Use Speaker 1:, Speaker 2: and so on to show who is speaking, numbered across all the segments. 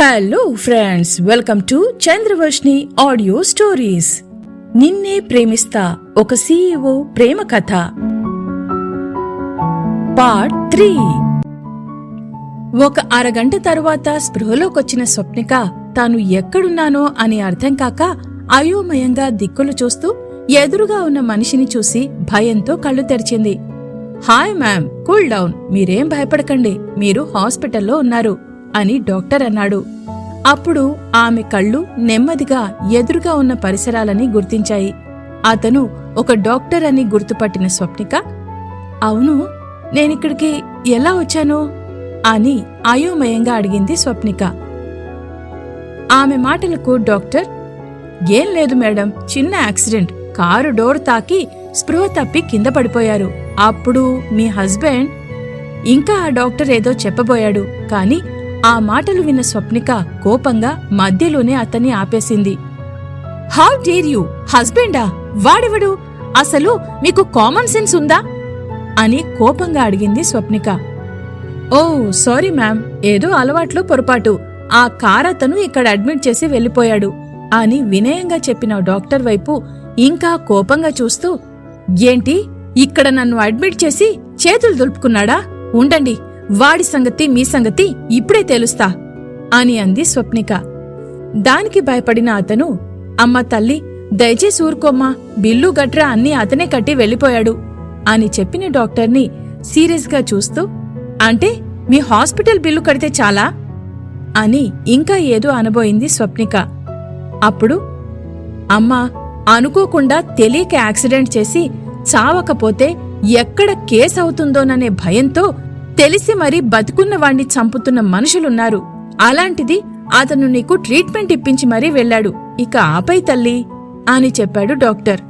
Speaker 1: Hello friends welcome to Chandravarshini audio stories నిన్నే ప్రేమిస్తా ఒక సీఈఓ ప్రేమ కథ. పార్ట్ త్రీ ఒక అరగంట తరువాత స్పృహలోకొచ్చిన స్వప్నిక తాను ఎక్కడున్నానో అని అర్థం కాక అయోమయంగా దిక్కులు చూస్తూ ఎదురుగా ఉన్న మనిషిని చూసి భయంతో కళ్ళు తెరిచింది. హాయ్ మ్యామ్ కూల్ డౌన్ మీరేం భయపడకండి. మీరు హాస్పిటల్లో ఉన్నారు. అని డాక్టర్ అన్నాడు. అప్పుడు ఆమె కళ్ళు నెమ్మదిగా ఎదురుగా ఉన్న పరిసరాలని గుర్తించాయి. అతను ఒక డాక్టర్ అని గుర్తుపట్టిన స్వప్నిక అవును నేనిక్కడికి ఎలా వచ్చాను? అని అయోమయంగా అడిగింది స్వప్నిక. ఆమె మాటలకు డాక్టర్ ఏం లేదు మేడం చిన్న యాక్సిడెంట్. కారు డోర్ తాకి స్పృహ తప్పి కింద పడిపోయారు. అప్పుడు మీ హస్బెండ్ ఇంకా ఆ డాక్టర్ ఏదో చెప్పబోయాడు. కానీ ఆ మాటలు విన్న స్వప్నిక కోపంగా మధ్యలోనే అతన్ని ఆపేసింది. హౌ డేర్ యూ హస్బెండా? వాడెవడు? అసలు మీకు కామన్ సెన్స్ ఉందా? అని కోపంగా అడిగింది స్వప్నిక. ఓ సారీ మ్యామ్ ఏదో అలవాట్లో పొరపాటు. ఆ కార్ అతను ఇక్కడ అడ్మిట్ చేసి వెళ్ళిపోయాడు అని వినయంగా చెప్పిన డాక్టర్ వైపు ఇంకా కోపంగా చూస్తూ ఏంటి? ఇక్కడ నన్ను అడ్మిట్ చేసి చేతులు దులుపుకున్నాడా? ఉండండి. వాడి సంగతి మీ సంగతి ఇప్పుడే తెలుస్తా అని అంది స్వప్నిక. దానికి భయపడిన అతను అమ్మ తల్లి దయచేసి ఊరుకోమ్మా బిల్లు గట్రా అన్నీ అతనే కట్టి వెళ్ళిపోయాడు అని చెప్పిన డాక్టర్ని సీరియస్గా చూస్తూ అంటే మీ హాస్పిటల్ బిల్లు కడితే చాలా? అని ఇంకా ఏదో అనబోయింది స్వప్నిక. అప్పుడు అమ్మా అనుకోకుండా తెలియక యాక్సిడెంట్ చేసి చావకపోతే ఎక్కడ కేసు అవుతుందోననే భయంతో తెలిసి మరీ బతుకున్న వాణ్ణి చంపుతున్న మనుషులున్నారు. అలాంటిది అతను నీకు ట్రీట్మెంట్ ఇప్పించి మరీ వెళ్ళాడు. ఇక ఆపై తల్లి అని చెప్పాడు డాక్టర్.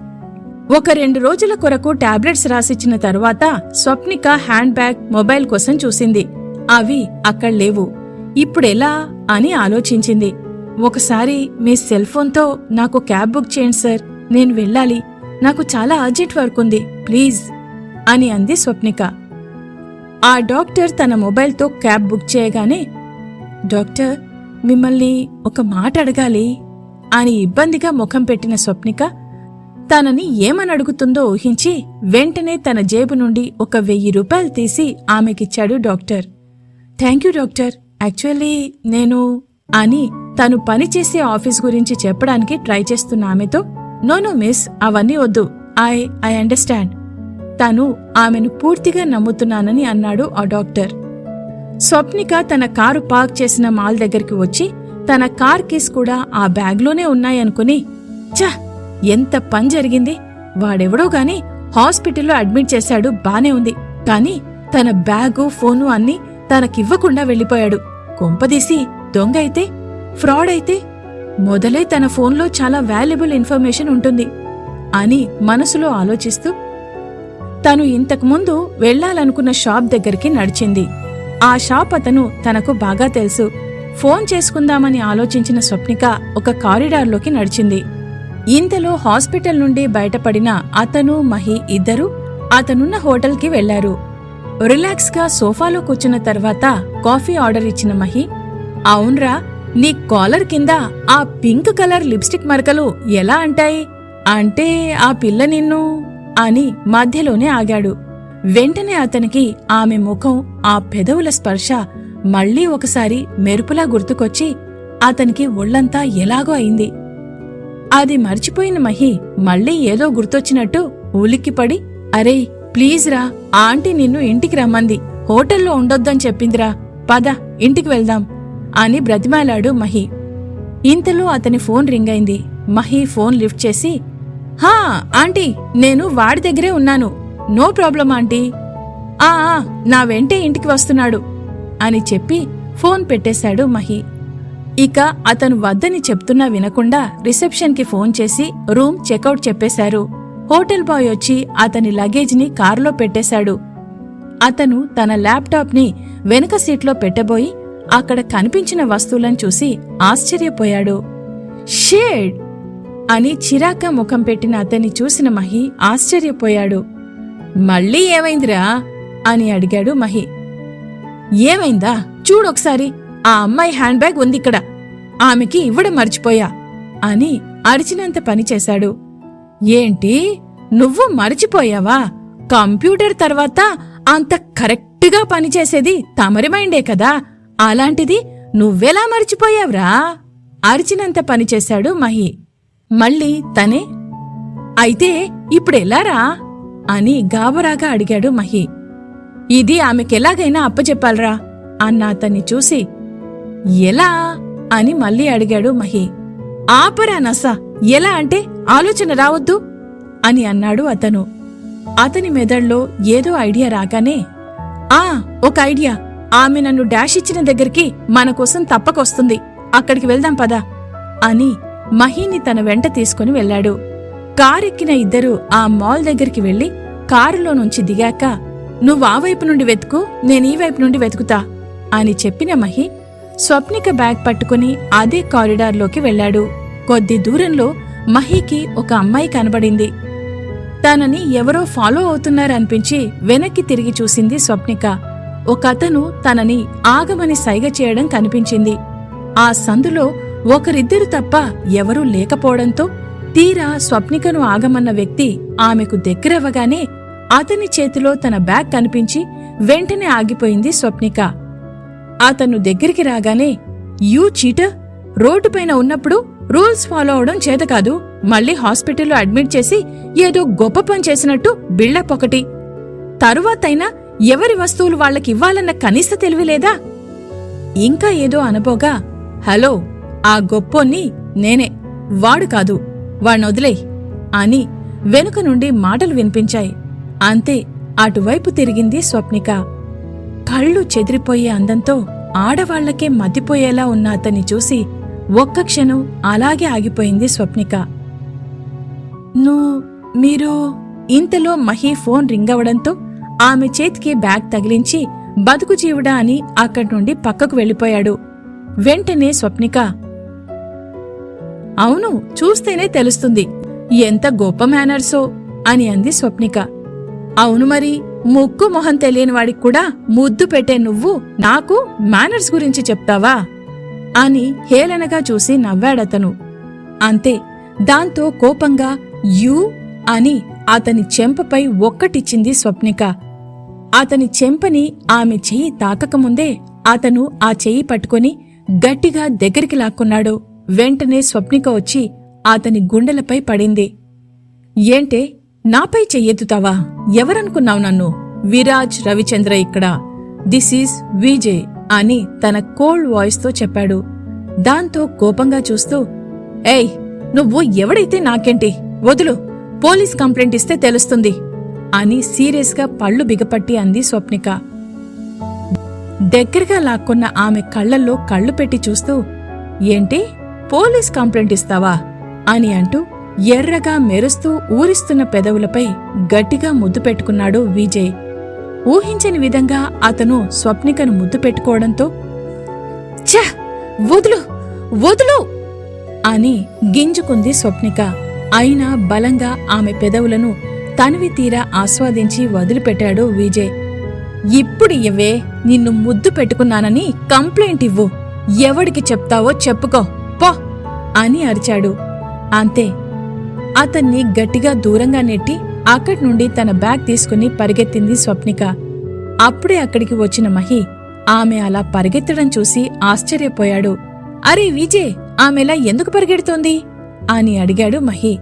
Speaker 1: ఒక రెండు రోజుల కొరకు టాబ్లెట్స్ రాసిచ్చిన తర్వాత స్వప్నిక హ్యాండ్ బ్యాగ్ మొబైల్ కోసం చూసింది. అవి అక్కడ లేవు. ఇప్పుడెలా అని ఆలోచించింది. ఒకసారి మీ సెల్ ఫోన్తో నాకు క్యాబ్ బుక్ చేయండి సార్ నేను వెళ్ళాలి. నాకు చాలా అర్జెంట్ వర్క్ ఉంది ప్లీజ్ అని అంది స్వప్నిక. ఆ డాక్టర్ తన మొబైల్తో క్యాబ్ బుక్ చేయగానే డాక్టర్ మిమ్మల్ని ఒక మాట అడగాలి అని ఇబ్బందిగా ముఖం పెట్టిన స్వప్నిక తనని ఏమని అడుగుతుందో ఊహించి వెంటనే తన జేబు నుండి ఒక వెయ్యి రూపాయలు తీసి ఆమెకిచ్చాడు doctor. Thank you doctor. Actually నేను అని తను పనిచేసే ఆఫీస్ గురించి చెప్పడానికి ట్రై చేస్తున్న ఆమెతో నో నో మిస్ అవన్నీ వద్దు. I I understand. తాను ఆమెను పూర్తిగా నమ్ముతున్నానని అన్నాడు ఆ డాక్టర్. స్వప్నిక తన కారు పార్క్ చేసిన మాల్ దగ్గరికి వచ్చి తన కార్ కీస్ కూడా ఆ బ్యాగ్లోనే ఉన్నాయనుకుని ఛ ఎంత పని జరిగింది. వాడెవడో గాని హాస్పిటల్లో అడ్మిట్ చేశాడు బానే ఉంది. కాని తన బ్యాగు ఫోను అన్నీ తనకివ్వకుండా వెళ్ళిపోయాడు. కొంపదీసి దొంగ అయితే ఫ్రాడ్ అయితే మొదలై తన ఫోన్లో చాలా వాల్యుబుల్ ఇన్ఫర్మేషన్ ఉంటుంది అని మనసులో ఆలోచిస్తూ తను ఇంతకుముందు వెళ్ళాలనుకున్న షాప్ దగ్గరికి నడిచింది. ఆ షాప్ అతను తనకు బాగా తెలుసు. ఫోన్ చేసుకుందామని ఆలోచించిన స్వప్నిక ఒక కారిడార్లోకి నడిచింది. ఇంతలో హాస్పిటల్ నుండి బయటపడిన అతను మహి ఇద్దరూ అతనున్న హోటల్కి వెళ్ళారు రిలాక్స్గా సోఫాలో కూర్చున్న తర్వాత కాఫీ ఆర్డర్ ఇచ్చిన మహి అవునరా నీ కాలర్ కింద ఆ పింక్ కలర్ లిప్స్టిక్ మరకలు ఎలా అంటాయి? అంటే ఆ పిల్ల నిన్ను అని మధ్యలోనే ఆగాడు. వెంటనే అతనికి ఆమె ముఖం ఆ పెదవుల స్పర్శ మళ్ళీ ఒకసారి మెరుపులా గుర్తుకొచ్చి అతనికి ఒళ్ళంతా ఎలాగో అయింది. అది మర్చిపోయిన మహి మళ్ళీ ఏదో గుర్తొచ్చినట్టు ఉలిక్కిపడి అరే ప్లీజ్ రా ఆంటీ నిన్ను ఇంటికి రమ్మంది. హోటల్లో ఉండొద్దని చెప్పిందిరా. పద ఇంటికి వెళ్దాం అని బ్రతిమాలాడు మహి. ఇంతలో అతని ఫోన్ రింగ్ అయింది. మహి ఫోన్ లిఫ్ట్ చేసి హా ఆంటీ నేను వాడి దగ్గరే ఉన్నాను. No problem aunty. ఆ నా వెంటే ఇంటికి వస్తున్నాడు అని చెప్పి ఫోన్ పెట్టేశాడు మహి. ఇక అతను వద్దని చెప్తున్నా వినకుండా రిసెప్షన్కి ఫోన్ చేసి రూమ్ చెక్అవుట్ చెప్పేశారు. హోటల్ బాయ్ వచ్చి అతని లగేజ్ని కారులో పెట్టేశాడు. అతను తన ల్యాప్టాప్ని వెనుక సీట్లో పెట్టబోయి అక్కడ కనిపించిన వస్తువులను చూసి ఆశ్చర్యపోయాడు. షేడ్! అని చిరాక ముఖం పెట్టిన అతన్ని చూసిన మహి ఆశ్చర్యపోయాడు. మళ్ళీ ఏమైందిరా? అని అడిగాడు మహి. ఏమైందా? చూడొకసారి ఆ అమ్మాయి హ్యాండ్ బ్యాగ్ ఉంది ఇక్కడ. ఆమెకి ఇవ్వడం మర్చిపోయా. అని అరిచినంత పనిచేశాడు ఏంటి? నువ్వు మర్చిపోయావా? కంప్యూటర్ తర్వాత అంత కరెక్ట్గా పనిచేసేది తమరి మైండే కదా. అలాంటిది నువ్వెలా మర్చిపోయావ్రా? అరిచినంత పనిచేశాడు మహి. మళ్ళీ తనే అయితే ఇప్పుడెలారా? అని గాబరాగా అడిగాడు మహి. ఇది ఆమెకెలాగైనా అప్పచెప్పాలరా అన్న అతన్ని చూసి ఎలా? అని మళ్ళీ అడిగాడు మహి. ఆపరా నస ఎలా అంటే ఆలోచన రావద్దు? అని అన్నాడు అతను. అతని మెదడులో ఏదో ఐడియా రాగానే ఆ ఒక ఐడియా. ఆమె నన్ను డాష్ ఇచ్చిన దగ్గరికి మన కోసం తప్పకొస్తుంది. అక్కడికి వెళ్దాం పదా. అని మహీని తన వెంట తీసుకుని వెళ్ళాడు. కారెక్కిన ఇద్దరూ ఆ మాల్ దగ్గరికి వెళ్ళి కారులో నుంచి దిగాక నువ్వు ఆ వైపు నుండి వెతుకు నేను ఈ వైపు నుండి వెతుకుతా అని చెప్పిన మహి స్వప్నిక బ్యాగ్ పట్టుకుని అదే కారిడార్లోకి వెళ్ళాడు. కొద్ది దూరంలో మహీకి ఒక అమ్మాయి కనబడింది. తనని ఎవరో ఫాలో అవుతున్నారనిపించి వెనక్కి తిరిగి చూసింది స్వప్నిక. ఒకతను తనని ఆగమని సైగ చేయడం కనిపించింది. ఆ సందులో ఒకరిద్దరు తప్ప ఎవరూ లేకపోవడంతో తీరా స్వప్నికను ఆగమన్న వ్యక్తి ఆమెకు దగ్గరవ్వగానే అతని చేతిలో తన బ్యాగ్ కనిపించి వెంటనే ఆగిపోయింది స్వప్నిక. అతను దగ్గరికి రాగానే యూ చీటర్! రోడ్డుపైన ఉన్నప్పుడు రూల్స్ ఫాలో అవడం చేత కాదు. మళ్ళీ హాస్పిటల్లో అడ్మిట్ చేసి ఏదో గొప్ప పని చేసినట్టు బిల్డప్ ఒకటి. తరువాతైనా ఎవరి వస్తువులు వాళ్ళకి ఇవ్వాలన్న కనీస తెలివి లేదా? ఇంకా ఏదో అనబోగా హలో! ఆ గొప్పోన్ని నేనే వాడు కాదు వాణ్ణొదిలే అని వెనుక నుండి మాటలు వినిపించాయి. అంతే అటువైపు తిరిగింది స్వప్నిక. కళ్ళు చెదిరిపోయే అందంతో ఆడవాళ్ళకే మతిపోయేలా ఉన్న అతన్ని చూసి ఒక్క క్షణం అలాగే ఆగిపోయింది స్వప్నిక. ను మీరు ఇంతలో మహి ఫోన్ రింగ్ అవడంతో ఆమె చేతికి బ్యాగ్ తగిలించి బతుకు జీవుడా అని అక్కడి నుండి పక్కకు వెళ్ళిపోయాడు. వెంటనే స్వప్నిక అవును చూస్తేనే తెలుస్తుంది. ఎంత గొప్ప మేనర్సో అని అంది స్వప్నిక. అవును మరి ముక్కు మొహం తెలియని వాడికి కూడా ముద్దు పెట్టే నువ్వు నాకు మేనర్స్ గురించి చెప్తావా? అని హేళనగా చూసి నవ్వాడతను. అంతే దాంతో కోపంగా యూ అని అతని చెంపపై ఒక్కటిచ్చింది స్వప్నిక. అతని చెంపని ఆమె చెయ్యి తాకకముందే అతను ఆ చెయ్యి పట్టుకుని గట్టిగా దగ్గరికి లాక్కున్నాడు. వెంటనే స్వప్నిక వచ్చి అతని గుండెలపై పడింది. ఏంటే? నాపై చెయ్యెత్తుతావా? ఎవరనుకున్నావు నన్ను? విరాజ్ రవిచంద్ర ఇక్కడ. దిస్ ఈజ్ విజయ్ అని తన కోల్డ్ వాయిస్తో చెప్పాడు. దాంతో కోపంగా చూస్తూ ఏయ్ నువ్వు ఎవడైతే నాకేంటి? వదులు పోలీస్ కంప్లైంట్ ఇస్తే తెలుస్తుంది అని సీరియస్గా పళ్ళు బిగపట్టి అంది స్వప్నిక. దగ్గరగా లాక్కున్న ఆమె కళ్ళల్లో కళ్ళు పెట్టి చూస్తూ ఏంటి? పోలీస్ కంప్లైంట్ ఇస్తావా? అని అంటూ ఎర్రగా మెరుస్తూ ఊరిస్తున్న పెదవులపై గట్టిగా ముద్దు పెట్టుకున్నాడు విజయ్. ఊహించని విధంగా అతను స్వప్నికను ముద్దు పెట్టుకోవడంతో ఛ! వదులు! వదులు! అని గింజుకుంది స్వప్నిక. అయినా బలంగా ఆమె పెదవులను తనివి తీరా ఆస్వాదించి వదిలిపెట్టాడు విజయ్. ఇప్పుడు ఇవ్వే నిన్ను ముద్దు పెట్టుకున్నానని కంప్లైంట్ ఇవ్వు. ఎవడికి చెప్తావో చెప్పుకో. అని అరిచాడు. అంతే. అతన్ని గట్టిగా దూరంగా నెట్టి అక్కడి నుండి తన బ్యాగ్ తీసుకుని పరిగెత్తింది స్వప్నిక. అప్పుడే అక్కడికి వచ్చిన మహి ఆమె అలా పరిగెత్తడం చూసి ఆశ్చర్యపోయాడు. అరే విజయ్ ఆమెలా ఎందుకు పరిగెడుతోంది? అని అడిగాడు మహి.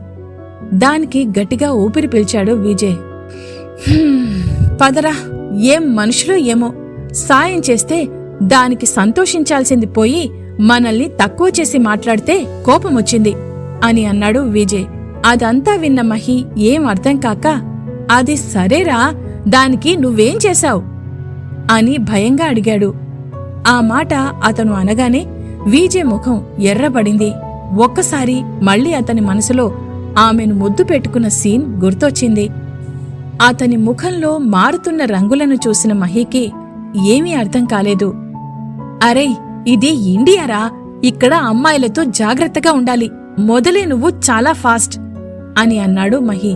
Speaker 1: దానికి గట్టిగా ఊపిరి పిలిచాడు విజయ్. పదరా ఏం మనుషులో ఏమో. సాయం చేస్తే దానికి సంతోషించాల్సింది పోయి మనల్ని తక్కువ చేసి మాట్లాడితే కోపమొచ్చింది అని అన్నాడు విజయ్. అదంతా విన్న మహి ఏం అర్థం కాక అది సరేరా దానికి నువ్వేం చేశావు? అని భయంగా అడిగాడు. ఆ మాట అతను అనగానే విజయ్ ముఖం ఎర్రబడింది. ఒక్కసారి మళ్ళీ అతని మనసులో ఆమెను ముద్దు పెట్టుకున్న సీన్ గుర్తొచ్చింది. అతని ముఖంలో మారుతున్న రంగులను చూసిన మహీకి ఏమీ అర్థం కాలేదు. అరే ఇది ఇండియారా? ఇక్కడ అమ్మాయిలతో జాగ్రత్తగా ఉండాలి. మొదలే నువ్వు చాలా ఫాస్ట్ అని అన్నాడు మహి.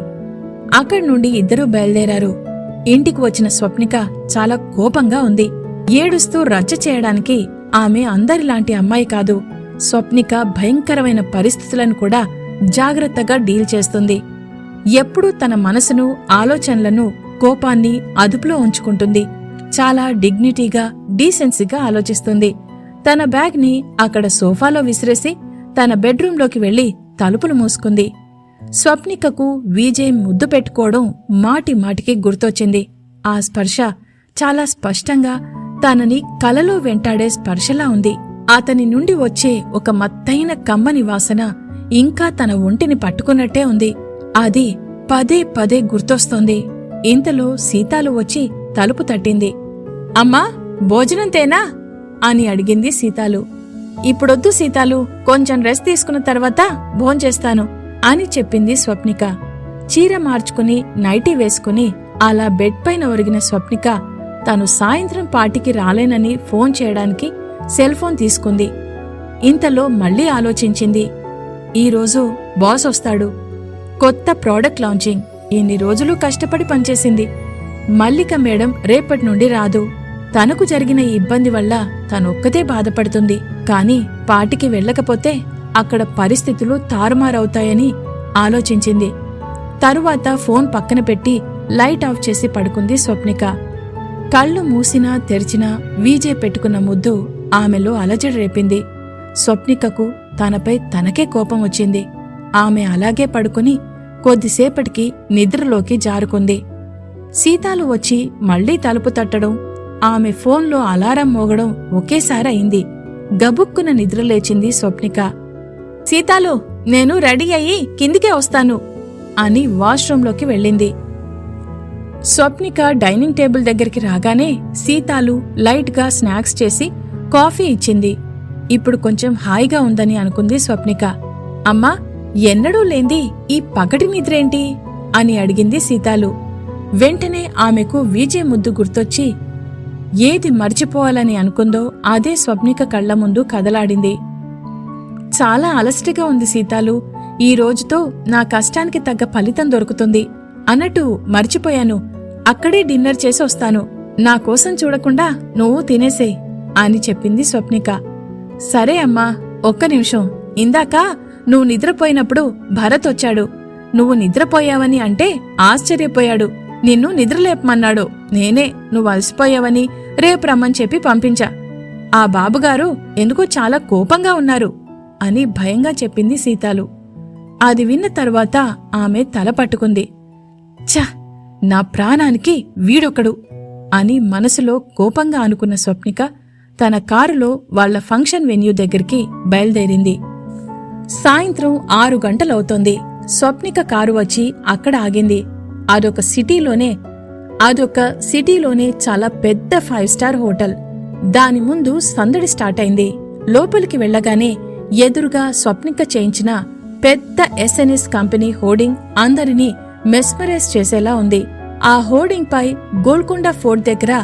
Speaker 1: అక్కడి నుండి ఇద్దరూ బయలుదేరారు. ఇంటికి వచ్చిన స్వప్నిక చాలా కోపంగా ఉంది. ఏడుస్తూ రచ్చ చేయడానికి ఆమె అందరిలాంటి అమ్మాయి కాదు. స్వప్నిక భయంకరమైన పరిస్థితులను కూడా జాగ్రత్తగా డీల్ చేస్తుంది. ఎప్పుడూ తన మనసును ఆలోచనలను కోపాన్ని అదుపులో ఉంచుకుంటుంది. చాలా డిగ్నిటీగా డీసెన్సీగా ఆలోచిస్తుంది. తన బ్యాగ్ని అక్కడ సోఫాలో విసిరేసి తన బెడ్రూంలోకి వెళ్ళి తలుపులు మూసుకుంది. స్వప్నికకు విజయ్ ముద్దు పెట్టుకోవడం మాటి మాటికి గుర్తొచ్చింది. ఆ స్పర్శ చాలా స్పష్టంగా తనని కలలో వెంటాడే స్పర్శలా ఉంది. అతని నుండి వచ్చే ఒక మత్తైన కమ్మని వాసన ఇంకా తన ఒంటిని పట్టుకున్నట్టే ఉంది. అది పదే పదే గుర్తొస్తోంది. ఇంతలో సీతాలు వచ్చి తలుపు తట్టింది. అమ్మా భోజనం తేనా? అని అడిగింది సీతాలు. ఇప్పుడొద్దు సీతాలు కొంచెం రెస్ట్ తీసుకున్న తర్వాత భోంచేస్తాను అని చెప్పింది స్వప్నిక. చీర మార్చుకుని నైటీ వేసుకుని అలా బెడ్ పైన ఒరిగిన స్వప్నిక తను సాయంత్రం పార్టీకి రాలేనని ఫోన్ చేయడానికి సెల్ ఫోన్ తీసుకుంది. ఇంతలో మళ్ళీ ఆలోచించింది. ఈరోజు బాస్ వస్తాడు. కొత్త ప్రోడక్ట్ లాంచింగ్. ఇన్ని రోజులు కష్టపడి పనిచేసింది. మల్లిక మేడం రేపటి నుండి రాదు. తనకు జరిగిన ఈ ఇబ్బంది వల్ల తనొక్కతే బాధపడుతుంది. కాని పాటికి వెళ్ళకపోతే అక్కడ పరిస్థితులు తారుమారవుతాయని ఆలోచించింది. తరువాత ఫోన్ పక్కన పెట్టి లైట్ ఆఫ్ చేసి పడుకుంది స్వప్నిక. కళ్ళు మూసినా తెరిచినా వీజే పెట్టుకున్న ముద్దు ఆమెలో అలజడి రేపింది. స్వప్నికకు తనపై తనకే కోపం వచ్చింది. ఆమె అలాగే పడుకుని కొద్దిసేపటికి నిద్రలోకి జారుకుంది. సీతాలు వచ్చి మళ్ళీ తలుపు తట్టడం ఆమె ఫోన్లో అలారం మోగడం ఒకేసారి అయింది గబుక్కున నిద్రలేచింది స్వప్నిక. సీతాలు నేను రెడీ అయ్యి కిందికే వస్తాను అని వాష్రూంలోకి వెళ్ళింది. స్వప్నిక డైనింగ్ టేబుల్ దగ్గరికి రాగానే సీతాలు లైట్గా స్నాక్స్ చేసి కాఫీ ఇచ్చింది. ఇప్పుడు కొంచెం హాయిగా ఉందని అనుకుంది స్వప్నిక. అమ్మా ఎన్నడూ లేంది ఈ పగటి నిద్రేంటి? అని అడిగింది సీతాలు. వెంటనే ఆమెకు వీజే ముద్దు గుర్తొచ్చి ఏది మర్చిపోవాలని అనుకుందో అదే స్వప్నిక కళ్ళ ముందు కదలాడింది. చాలా అలసటిగా ఉంది సీతాలు. ఈ రోజుతో నా కష్టానికి తగ్గ ఫలితం దొరుకుతుంది. అన్నట్టు మర్చిపోయాను. అక్కడే డిన్నర్ చేసి వస్తాను. నా కోసం చూడకుండా నువ్వు తినేసేయ్ అని చెప్పింది స్వప్నిక. సరే అమ్మా ఒక్క నిమిషం. ఇందాక నువ్వు నిద్రపోయినప్పుడు భరత్ వచ్చాడు. నువ్వు నిద్రపోయావని అంటే ఆశ్చర్యపోయాడు. నిన్ను నిద్రలేపమన్నాడు. నేనే నువ్వు అలసిపోయావని రేపు రమ్మని చెప్పి పంపించా. ఆ బాబుగారు ఎందుకో చాలా కోపంగా ఉన్నారు అని భయంగా చెప్పింది సీతాలు. అది విన్న తరువాత ఆమె తల పట్టుకుంది. ఛ నా ప్రాణానికి వీడొకడు అని మనసులో కోపంగా అనుకున్న స్వప్నిక తన కారులో వాళ్ళ ఫంక్షన్ వెన్యూ దగ్గరికి బయలుదేరింది. సాయంత్రం ఆరు గంటలవుతోంది. స్వప్నిక కారు వచ్చి అక్కడ ఆగింది. అదొక సిటీలోనే అదొక సిటీలోనే చాలా పెద్ద ఫైవ్ స్టార్ హోటల్. దాని ముందు సందడి స్టార్ట్ అయింది. లోపలికి వెళ్ళగానే ఎదురుగా స్వప్నిక చేయించిన పెద్ద ఎస్ఎన్ఎస్ కంపెనీ హోర్డింగ్ అందరినీ మెస్మరైజ్ చేసేలా ఉంది. ఆ హోర్డింగ్ పై గోల్కొండ ఫోర్ట్ దగ్గర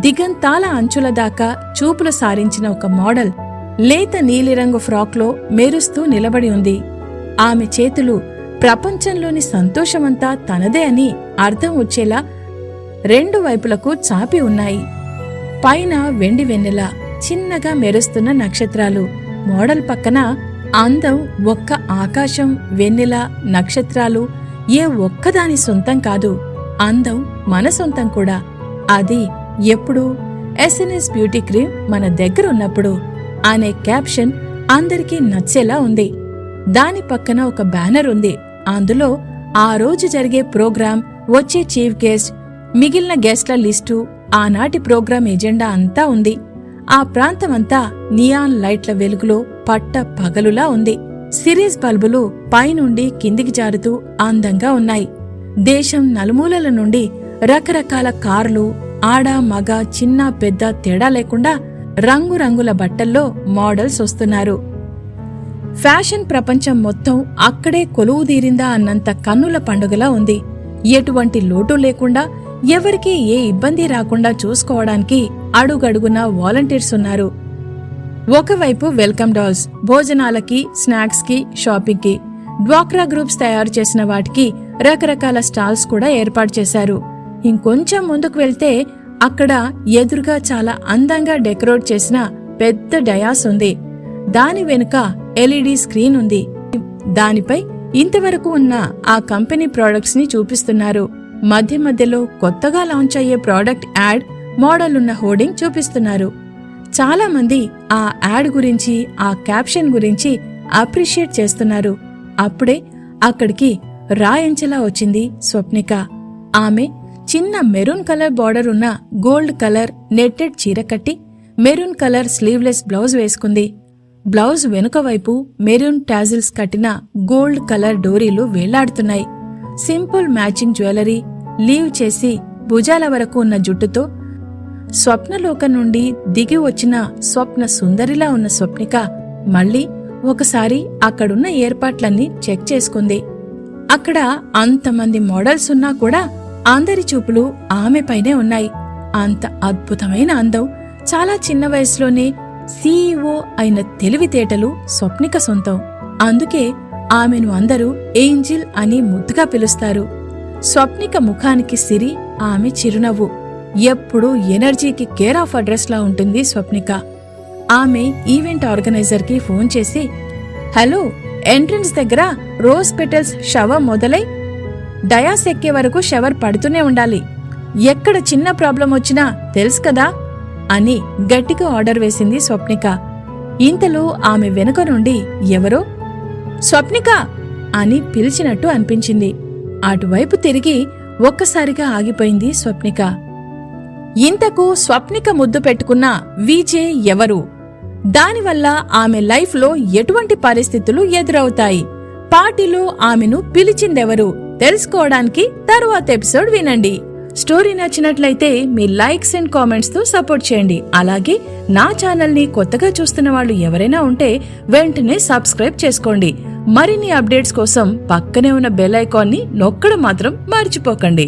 Speaker 1: దిగంతాల అంచుల దాకా చూపులు సారించిన ఒక మోడల్ లేత నీలిరంగు ఫ్రాక్లో మెరుస్తూ నిలబడి ఉంది. ఆమె చేతులు ప్రపంచంలోని సంతోషమంతా తనదే అని అర్థం వచ్చేలా రెండు వైపులకు చాపి ఉన్నాయి. పైన వెండి వెన్నెల చిన్నగా మెరుస్తున్న నక్షత్రాలు. మోడల్ పక్కన అందం ఒక్క ఆకాశం వెన్నెల నక్షత్రాలు. ఏ ఒక్కదాని సొంతం కాదు. అందం మన సొంతం కూడా. అది ఎప్పుడు? ఎస్ఎన్ఎస్ బ్యూటీ క్రీమ్ మన దగ్గర ఉన్నప్పుడు అనే క్యాప్షన్ అందరికీ నచ్చేలా ఉంది. దాని పక్కన ఒక బ్యానర్ ఉంది. అందులో ఆ రోజు జరిగే ప్రోగ్రాం వచ్చే చీఫ్ గెస్ట్ మిగిలిన గెస్ట్ల లిస్టు ఆనాటి ప్రోగ్రాం ఎజెండా అంతా ఉంది. ఆ ప్రాంతమంతా నియాన్ లైట్ల వెలుగులో పట్ట పగలులా ఉంది. సిరీస్ బల్బులు పైనుండి కిందికి జారుతూ అందంగా ఉన్నాయి. దేశం నలుమూలల నుండి రకరకాల కార్లు ఆడ మగ చిన్న పెద్ద తేడా లేకుండా రంగురంగుల బట్టల్లో మోడల్స్ వస్తున్నారు. ఫ్యాషన్ ప్రపంచం మొత్తం అక్కడే కొలువుదీరిందా అన్నంత కన్నుల పండుగలా ఉంది. ఎటువంటి లోటు లేకుండా ఎవరికీ ఏ ఇబ్బంది రాకుండా చూసుకోవడానికి అడుగడుగున వాలంటీర్స్ ఉన్నారు. ఒకవైపు వెల్కమ్ డాల్స్ భోజనాలకి స్నాక్స్కి షాపింగ్కి డ్వాక్రా గ్రూప్స్ తయారు చేసిన వాటికి రకరకాల స్టాల్స్ కూడా ఏర్పాటు చేశారు. ఇంకొంచెం ముందుకు వెళ్తే అక్కడ ఎదురుగా చాలా అందంగా డెకరేట్ చేసిన పెద్ద డయాస్ ఉంది. దాని వెనుక ఎల్ఈడి స్క్రీన్ ఉంది. దానిపై ఇంతవరకు ఉన్న ఆ కంపెనీ ప్రోడక్ట్స్ని చూపిస్తున్నారు. మధ్య మధ్యలో కొత్తగా లాంచ్ అయ్యే ప్రోడక్ట్ యాడ్ మోడల్ ఉన్న హోర్డింగ్ చూపిస్తున్నారు. చాలా మంది ఆ యాడ్ గురించి ఆ క్యాప్షన్ గురించి అప్రిషియేట్ చేస్తున్నారు. అప్పుడే అక్కడికి రాయంచెలా వచ్చింది స్వప్నిక. ఆమె చిన్న మెరూన్ కలర్ బార్డర్ ఉన్న గోల్డ్ కలర్ నెట్టెడ్ చీర కట్టి మెరూన్ కలర్ స్లీవ్లెస్ బ్లౌజ్ వేసుకుంది. బ్లౌజ్ వెనుక వైపు మెరూన్ టాజిల్స్ కట్టిన గోల్డ్ కలర్ డోరీలు వేలాడుతున్నాయి. సింపుల్ మ్యాచింగ్ జ్యువెలరీ లీవ్ చేసి భుజాల వరకు ఉన్న జుట్టుతో స్వప్నలోకం నుండి దిగి వచ్చిన స్వప్న సుందరిలా ఉన్న స్వప్నిక మళ్ళీ ఒకసారి అక్కడున్న ఏర్పాట్లన్నీ చెక్ చేసుకుంది. అక్కడ అంతమంది మోడల్స్ ఉన్నా కూడా అందరి చూపులు ఆమెపైనే ఉన్నాయి. అంత అద్భుతమైన అందం చాలా చిన్న వయసులోనే సీఈఓ అయిన తెలివితేటలు స్వప్నిక సొంతం. అందుకే ఆమెను అందరూ ఏంజిల్ అని ముద్దుగా పిలుస్తారు. స్వప్నిక ముఖానికి సిరి ఆమె చిరునవ్వు. ఎప్పుడూ ఎనర్జీకి కేర్ ఆఫ్ అడ్రస్లా ఉంటుంది స్వప్నిక. ఆమె ఈవెంట్ ఆర్గనైజర్కి ఫోన్ చేసి హలో ఎంట్రన్స్ దగ్గర రోజ్ పెటల్స్ షవర్ మొదలై డయాస్ ఎక్కే వరకు షవర్ పడుతూనే ఉండాలి. ఎక్కడ చిన్న ప్రాబ్లం వచ్చినా తెలుసు కదా అని గట్టిగా ఆర్డర్ వేసింది స్వప్నిక. ఇంతలో ఆమె వెనుక నుండి ఎవరో? స్వప్నిక అని పిలిచినట్టు అనిపించింది. అటువైపు తిరిగి ఒక్కసారిగా ఆగిపోయింది స్వప్నిక. ఇంతకు స్వప్నిక ముద్దు పెట్టుకున్న వీజే ఎవరు? దానివల్ల ఆమె లైఫ్లో ఎటువంటి పరిస్థితులు ఎదురవుతాయి? పార్టీలో ఆమెను పిలిచిందెవరు? తెలుసుకోవడానికి తరువాత ఎపిసోడ్ వినండి. స్టోరీ నచ్చినట్లయితే మీ లైక్స్ అండ్ కామెంట్స్తో సపోర్ట్ చేయండి. అలాగే నా ఛానల్ని కొత్తగా చూస్తున్న వాళ్ళు ఎవరైనా ఉంటే వెంటనే సబ్స్క్రైబ్ చేసుకోండి. మరిన్ని అప్డేట్స్ కోసం పక్కనే ఉన్న బెల్ ఐకాన్ని నొక్కడం మాత్రం మర్చిపోకండి.